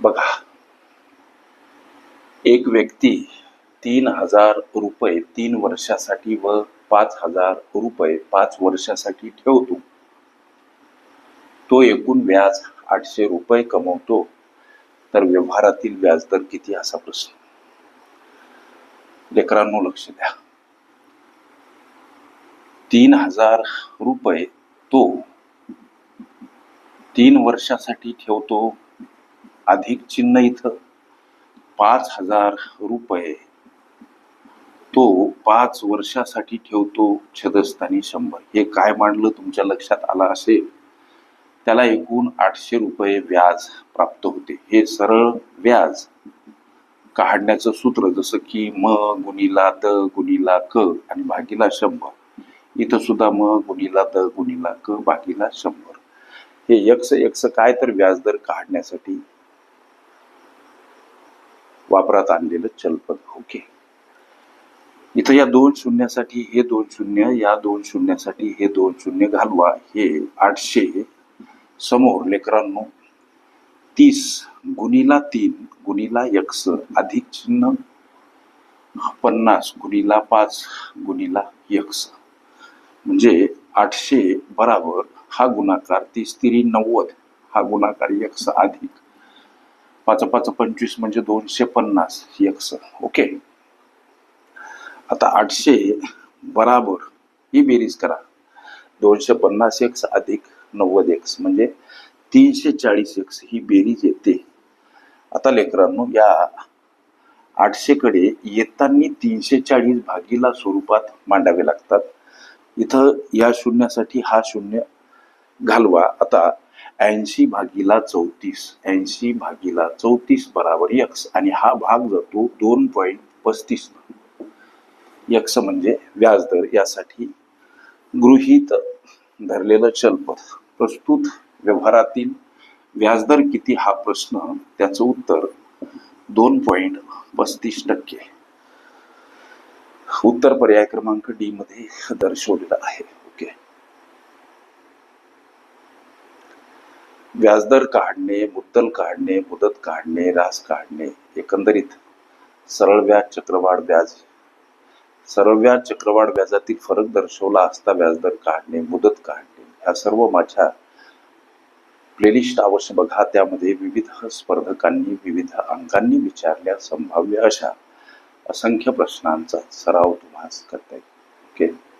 बघा. एक व्यक्ती तीन हजार रुपये तीन वर्षासाठी व पाच हजार रुपये पाच वर्षासाठी ठेवतो. तो एकूण व्याज आठशे रुपये कमवतो. तर व्यवहारातील व्याजदर किती असा प्रश्न. लेकरांनो लक्ष द्या. तीन हजार रुपये तो तीन वर्षासाठी ठेवतो. अधिक चिन्ह इथं. पाच हजार रुपये. तो पाच वर्षासाठी ठेवतो छदस्थानी शंभर. हे काय मांडलं तुमच्या लक्षात आलं असेल? त्याला एकूण आठशे रुपये व्याज प्राप्त होते. हे सरळ व्याज. काढण्याचं सूत्र जसं की म गुणिला द गुणिला क आणि भागीला शंभर. इथं सुद्धा म गुणिला द गुणिला क भागीला शंभर. हे यक्स यक्स काय तर व्याजदर काढण्यासाठी वापरात आणलेलं चलपद. ओके इथं या दोन शून्यासाठी हे दोन शून्य या दोन शून्यासाठी हे दोन शून्य घालवा. हे आठशे समोर लेकरांनो तीस गुणिला तीन गुणिला यक्ष अधिक चिन्ह पन्नास गुणिला पाच गुणिला यक्ष म्हणजे आठशे बराबर हा गुणाकार तीस तिरी नव्वद हा गुणाकार यक्स अधिक. पाच पाच पंचवीस म्हणजे दोनशे पन्नास एक्स ओके? आता आठशे बराबर ही बेरीज करा. दोनशे पन्नास एक्स अधिक नव्वद एक्स म्हणजे तीनशे चाळीस एक्स ही बेरीज येते. आता लेकरांनो या आठशेकडे येताना तीनशे चाळीस भागीला स्वरूपात मांडावे लागतात. इथं या शून्यासाठी हा शून्य घालवा. आता ऐंशी भागीला चौतीस. ऐंशी भागीला चौतीस बराबर यक्स. आणि हा भाग जातो दोन पॉईंट पस्तीस यक्स म्हणजे व्याजदर. यासाठी गृहीत धरलेलं चलपद. प्रस्तुत व्यवहारातील व्याजदर किती हा प्रश्न? त्याचं उत्तर दोन पॉईंट पस्तीस टक्के. उत्तर पर्याय क्रमांक डी मध्ये दर्शवलेला आहे ओके व्याजदर काढणे मुद्दल काढणे मुदत काढणे रास काढणे एकंदरीत सरळ व्याज चक्रवाढ व्याज. सरळ व्याज चक्रवाढ व्याजातील फरक दर्शवला असता व्याजदर काढणे मुदत काढणे. ह्या सर्व माझ्या प्लेलिस्ट अवश्य बघा. त्यामध्ये विविध स्पर्धकांनी विविध अंकांनी विचारल्या संभाव्य अशा असंख्य प्रश्नांचा सराव तुम्हाला करता येईल. ओके